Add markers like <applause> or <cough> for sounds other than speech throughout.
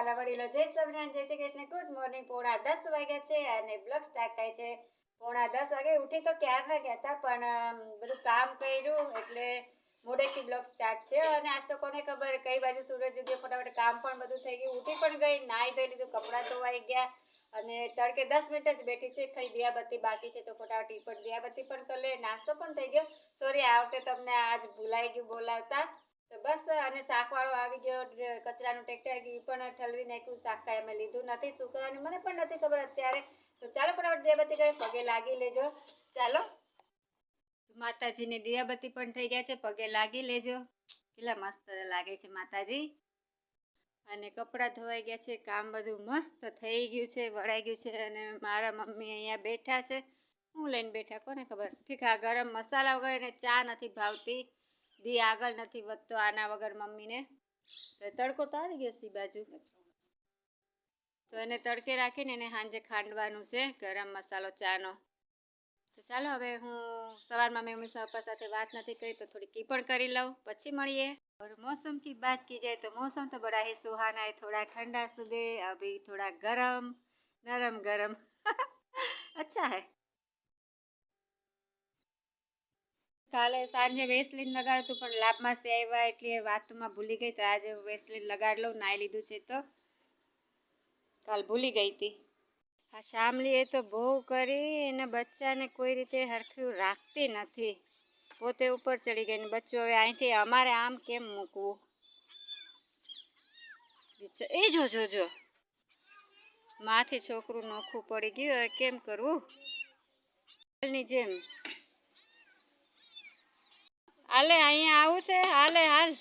વાલા વડીલો, જય સ્વામિનારાયણ, જય શ્રી કૃષ્ણ. ગુડ મોર્નિંગ પોણા દસ વાગ્યા છે અને બ્લોગ સ્ટાર્ટ થાય છે. પોણા દસ વાગે ઉઠી તો ક્યારના ગયા હતા, પણ બધું કામ કર્યું એટલે મોડેથી બ્લોગ સ્ટાર્ટ છે અને આજ તો કોને ખબર, કઈ બાજુ સૂરજ ઉગ્યો, ફટાફટ કામ પણ બધું થઈ ગયું. ઉઠી પણ ગઈ, નાહી ધોઈ લીધું, કપડાં ધોવાઈ ગયા. અને તડકે દસ મિનિટ જ બેઠી છે, ખાલી દિયાબત્તી બાકી છે, તો ફટાફટ ઈ પણ દિયાબત્તી પણ કરી લે. નાસ્તો પણ થઈ ગયો. સોરી આ વખતે તમને આજ ભૂલાઈ ગયું બોલાવતા. તો બસ અને શાકવાળો આવી ગયો કચરાનું ટ્રેક્ટર ગયું પણ ઠલવી નાખ્યું, શાક કાંઈ અમે લીધું નથી શું મને પણ નથી ખબર અત્યારે. તો ચાલો ફટાફટ દેવતી કરી, પગે લાગી લેજો. ચાલો. માતાજીને દિયાબત્તી પણ થઈ ગયા છે, પગે લાગી લેજો. કેટલા મસ્ત લાગે છે માતાજી. અને કપડાં ધોવાઈ ગયા છે, કામ બધું મસ્ત થઈ ગયું છે, વળાઈ ગયું છે, અને મારા મમ્મી અહીંયા બેઠા છે. હું લઈને બેઠા, કોને ખબર? ઠીક, આ ગરમ મસાલા વગર એને ચા નથી ભાવતી. દી આગળ નથી વધતો આના વગર મમ્મીને તો તડકો તો આવી ગયો સી બાજુ તો એને તડકે રાખીને એને સાંજે ખાંડવાનું છે ગરમ મસાલો ચાનો તો ચાલો હવે હું સવારમાં મેં મમ્મી પપ્પા સાથે વાત નથી કરી તો થોડી કી પણ કરી લઉં પછી મળીએ और मौसम की बात की जाए तो मौसम तो बड़ा ही सुहाना है थोड़ा ठंडा सुबह अभी थोड़ा गरम नरम गरम <laughs> अच्छा है કાલે સાંજે વેસલીન લગાડતું, પણ લાભમાં સે આવ્યા એટલે વાતમાં ભૂલી ગઈ. તો આજે વેસલીન લગાડી લઉં, નાઈ લીધું છે તો. કાલ ભૂલી ગઈ હતી. આ શામલીએ તો બહુ કરી અને બચ્ચાને કોઈ રીતે હરખ્યું રાખતી નથી. પોતે ઉપર ચડી ગઈ ને બચ્ચું હવે અહીંથી અમારે આમ કેમ મૂકવું? એ જો જો જો. માથી છોકરું નોખું પડી ગયું કેમ કરવું? જેમ. હાલે, અહીંયા આવું છે? હાલે, હાલ.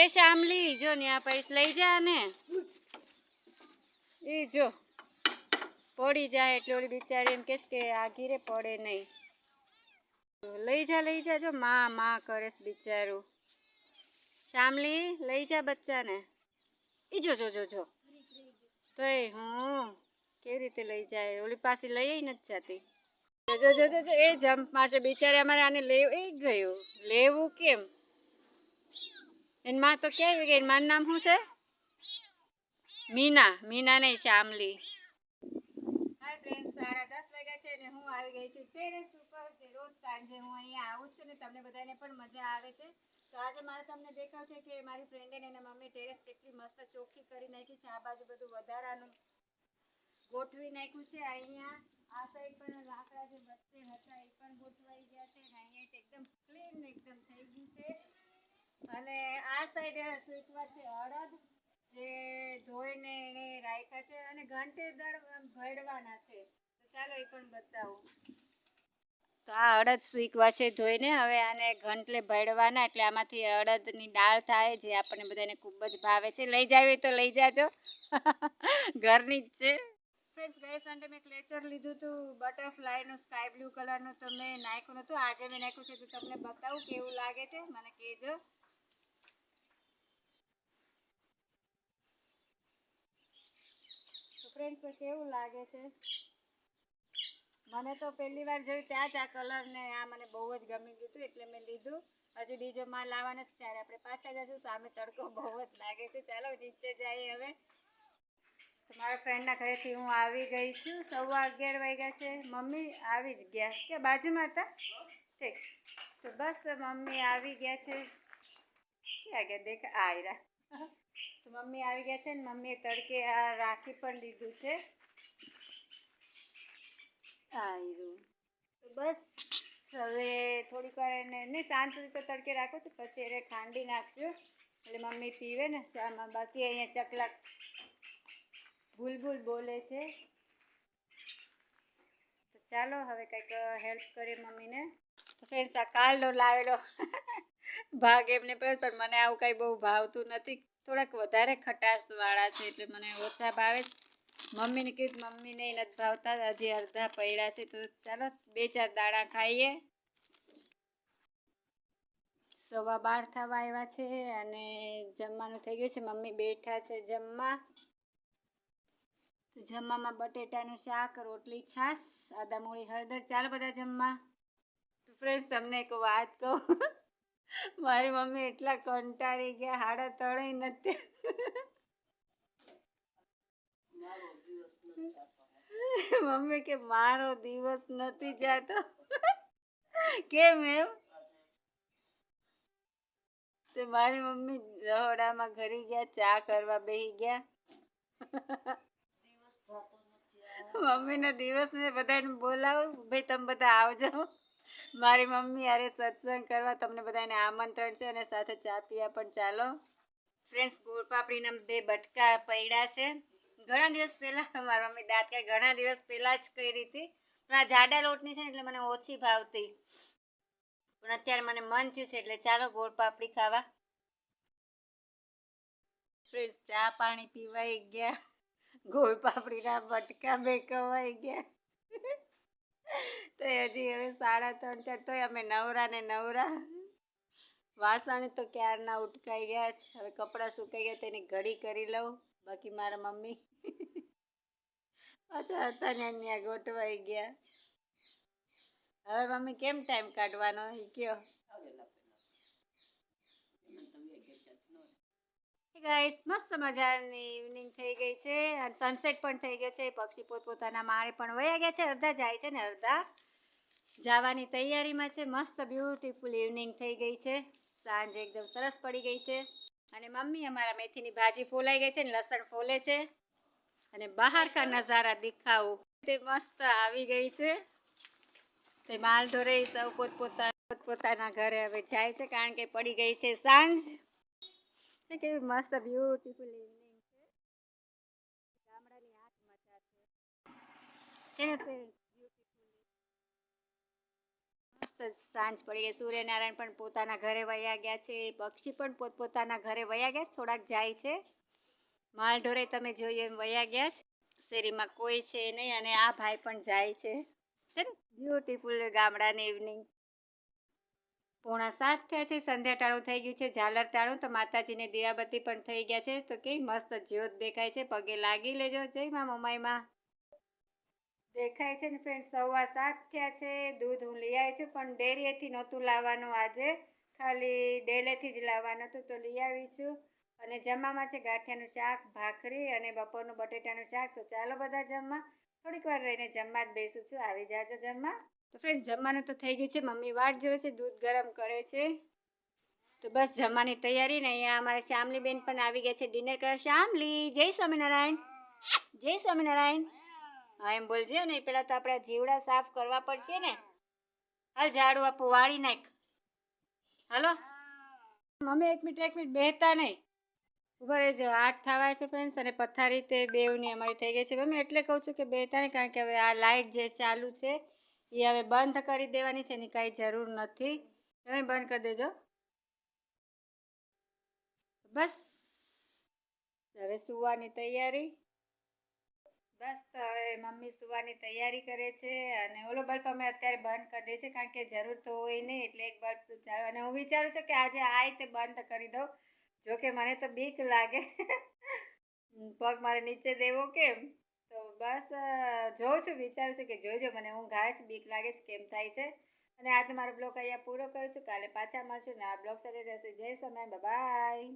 એ શામલી જો ને આ પૈસ લઈ જા ને. એ જો. પડી જાય એટલે ઓલી બિચારી એમ કેસ કે આ ઘીરે પડે નહીં. લઈ જા લઈ જા, જો માં માં કરે બિચારું. શામલી લઈ જા બચ્ચાને. ઈ જો જો જો જો. તો એ હું કેવી રીતે લઈ જાય? ઓલી પાસે લઈ નથી જાતી. એ જમ્પ મારશે. બિચારે અમારે આને લેવું લેવું કેમ? એની માં તો ક્યાં ગઈ? એની નામ શું છે? મીના. મીના નહીં શામલી હાય ફ્રેન્ડ સાડા દસ વાગ્યા છે અને હું આવી ગઈ છું ટેરેસ ઉપર સાંજે હું અહીંયા આવું છું ને તમને બધાને પણ મજા આવે છે. તો આજે મારે તમને દેખાવ છે કે મારી ફ્રેન્ડે ને એના મમ્મી ટેરેસ કેટલી મસ્ત ચોખ્ખી કરી નાખી છે. આ બાજુ બધું વધારાનું ગોઠવી નાખ્યું છે અહીંયા. આ સાઈડ પણ ગયા છે અને આ સાઈડ સૂકવા છે અડદ, જે ધોઈને એને રાખ્યા છે અને ઘંટે દળ ભરવાના છે. તો ચાલો એ પણ બતાવું. તો આ અડદ સૂકવા છે ધોઈને, હવે આને ઘંટલે ભરવાના, એટલે આમાંથી અડદની દાળ થાય, જે આપણને બધાને ખૂબ જ ભાવે છે. લઈ જાવી તો લઈ જાજો. <laughs> ઘરની જ છે. ફ્રેન્ડ્સ ગયા સન્ડે મેં ક્લેચર લીધું હતું બટરફ્લાયનું સ્કાય બ્લુ કલરનું તો મેં નાખ્યું નહોતું આજે મેં નાખ્યું છે તો તમને બતાવું કેવું લાગે છે મને કહેજો તો ફ્રેન્ડ્સ કેવું લાગે છે મને તો પહેલી વાર જોયું ત્યાં જ આ કલર ને આ મને બહુ જ ગમી ગયું હતું એટલે મેં લીધું હજી બીજો માલ લાવવાનો છે ત્યારે આપણે પાછા જશું સામે તડકો બહુ જ લાગે છે ચાલો નીચે જઈએ હવે મારા ફ્રેન્ડના ઘરેથી હું આવી ગઈ છું. સવા અગિયાર વાગ્યા છે. મમ્મી આવી જ ગયા. કે બાજુમાં હતા? ઠીક. તો બસ મમ્મી આવી ગયા છે. ક્યાં ગયા? દેખા આયરા. તો મમ્મી આવી ગયા છે ને મમ્મીએ તડકે આ રાખી પણ લીધું છે. આયરું. તો બસ હવે થોડીક વાર એને નહીં સાંજ સુધી તો તડકે રાખું છું. પછી એને ખાંડી નાખજો. એટલે મમ્મી પીવે ને. ચામાં બાકી અહીંયા ચકલા બુલબુલ બોલે છે. તો ચાલો હવે કંઈક હેલ્પ કરીએ મમ્મીને. તો ફ્રેન્ડ્સ આ કાલનો લાવેલો ભાગ એમને પડ્યો પણ મને આવું કાંઈ બહુ ભાવતું નથી. થોડાક વધારે ખટાશવાળા છે એટલે મને ઓછા ભાવે. મમ્મીને કીધું મમ્મીને નથી ભાવતા. હજી અડધા પડ્યા છે. તો ચાલો, બે ચાર દાણા ખાઈએ. સવા બાર થવા આવ્યા છે અને જમવાનું થઈ ગયું છે. મમ્મી બેઠા છે જમવા. તો જમવામાં બટેટાનું શાક, રોટલી, છાશ, આદા મૂળી, હળદર. ચાલો બધા જમવા. તો ફ્રેન્ડ તમને એક વાત કહું. મારી મમ્મી એટલા કંટાળી ગયા, હાડા તળાઈ નથી મમ્મી કે મારો દિવસ નથી જાતો. કેમ એમ? તે મારી મમ્મી રહોડામાં ઘરી ગયા, ચા કરવા બેસી ગયા. <laughs> મમ્મીનો દિવસ ને બધાને બોલાવો. ભાઈ, તમે બધા આવજો. મારી મમ્મી અરે સત્સંગ કરવા. તમને બધાને આમંત્રણ છે અને સાથે ચા પીવા પણ ચાલો. ફ્રેન્ડ્સ ગોળ પાપડીના બે બટકા પડ્યા છે. ઘણા દિવસ પહેલાં <laughs> મારી મમ્મી દાંત કાઢી ઘણા દિવસ પહેલાં જ કરી હતી. પણ આ જાડા લોટની છે ને, એટલે મને ઓછી ભાવતી. પણ અત્યારે મને મન થયું છે, એટલે ચાલો ગોળ પાપડી ખાવા. ફ્રેન્ડ્સ ચા પાણી પીવાઈ ગયા. ગોળ પાપડીના બટકા બે કવાઈ ગયા. તો હજી હવે સાડા ત્રણ ચાર તોય અમે નવરા ને નવરા. વાસણ તો ક્યારના ઉટકાઈ ગયા છે હવે કપડાં સુકાઈ ગયા, તેની ઘડી કરી લઉં. બાકી મારા મમ્મી પાછા હતા ને ત્યાં ગોઠવાઈ ગયા. હવે મમ્મી કેમ ટાઈમ કાઢવાનો? એ કયો. ગાઈસ મસ્ત મજાની ઇવનિંગ થઈ ગઈ છે. અને સનસેટ પણ થઈ ગયો છે. પક્ષી પોતપોતાના માળે પણ વયા ગયા છે. અડધા જાય છે ને અડધા જવાની તૈયારીમાં છે. મસ્ત બ્યુટીફુલ ઇવનિંગ થઈ ગઈ છે. સાંજ એકદમ સરસ પડી ગઈ છે. અને મમ્મી અમારા મેથીની ભાજી ફોલાઈ ગઈ છે ને લસણ ફોલે છે. અને બહાર કા નજારા દેખાવું. તે મસ્ત આવી ગઈ છે. તે માલ ઢોરે સૌ પોતપોતા પોતપોતાના ઘરે હવે જાય છે કારણ કે પડી ગઈ છે સાંજ. કેવી મસ્ત બ્યુટીફુલ ઇવનિંગ છે? ગામડાની આંખ મજા છે. છે તે સાંજ પડી ગઈ. સૂર્યનારાયણ પણ પોતાના ઘરે વયા ગયા છે. પક્ષી પણ પોતપોતાના ઘરે વયા ગયા થોડાક જાય છે. માલ ઢોરે તમે જોયું એમ વયા ગયા છે. શેરીમાં કોઈ છે નહીં અને આ ભાઈ પણ જાય છે. છે ને? બ્યુટીફુલ ગામડાની ઇવનિંગ પોણા સાત થયા છે, સંધ્યા ટાણું થઈ ગયું છે, ઝાલર ટાણું, તો માતાજીને દીવાબત્તી પણ થઈ ગયા છે. તો કેવી મસ્ત જ્યોત દેખાય છે, પગે લાગી લેજો. જય મા મમાઈમાં દેખાય છે ને ફ્રેન્ડ સવા સાત થયા છે, દૂધ હું લઈ આવી છું, પણ ડેરીએથી નહોતું લાવવાનું આજે. ખાલી ડેલેથી જ લાવવાનું હતું, તો લઈ આવી છું. અને જમવામાં છે ગાંઠિયાનું શાક, ભાખરી અને બપોરનું બટેટાનું શાક. તો ચાલો બધા જમવા. થોડીક વાર રહીને જમવા જ બેસું છું. આવી જાજો જમવા. તો ફ્રેન્ડ જમવાનું તો થઈ ગયું છે. મમ્મી વાટ જોવે છે, દૂધ ગરમ કરે છે. તો બસ જમવાની તૈયારી ને અહીંયા અમારા શ્યામલી બેન પણ આવી ગયા છે ડિનર કરે શ્યામલી, જય સ્વામિનારાયણ. જય સ્વામિનારાયણ. હા, એમ બોલજો ને પેલા તો આપણે જીવડા સાફ કરવા પડશે ને. હાલ ઝાડુ આપો, વાળી નાખ. હાલો. મમ્મી, એક મિનિટ એક મિનિટ, બેહતા નહીં. ઊભા રહેજો. આઠ થવાય છે ફ્રેન્ડ્સ અને પથારી તે બેવની અમારી થઈ ગઈ છે. મમ્મી, એટલે કહું છું કે બેહતા નહીં, કારણ કે હવે આ લાઇટ જે ચાલુ છે એ હવે બંધ કરી દેવાની છે, એની કાંઈ જરૂર નથી. તમે બંધ કરી દેજો. બસ. હવે સુવાની તૈયારી. બસ તો હવે મમ્મી સુવાની તૈયારી કરે છે અને ઓલો બલ્બ અમે અત્યારે બંધ કરી દે છે કારણ કે જરૂર તો હોય નહીં, એટલે એક બલ્બ ચાલુ અને હું વિચારું છું કે આજે આ રીતે બંધ કરી દઉં. જોકે મને તો બીક લાગે. <laughs> પગ મારે નીચે દેવો કેમ? તો બસ જોઉં છું, વિચારું છું કે જોજો મને ઊંઘ આવે છે, બીક લાગે છે, કેમ થાય છે. અને આજનો મારો બ્લોગ અહીંયા પૂરો કરું છું. કાલે પાછા મળશું ને આ બ્લોગ સાથે. રહેશે જય સમય બાય.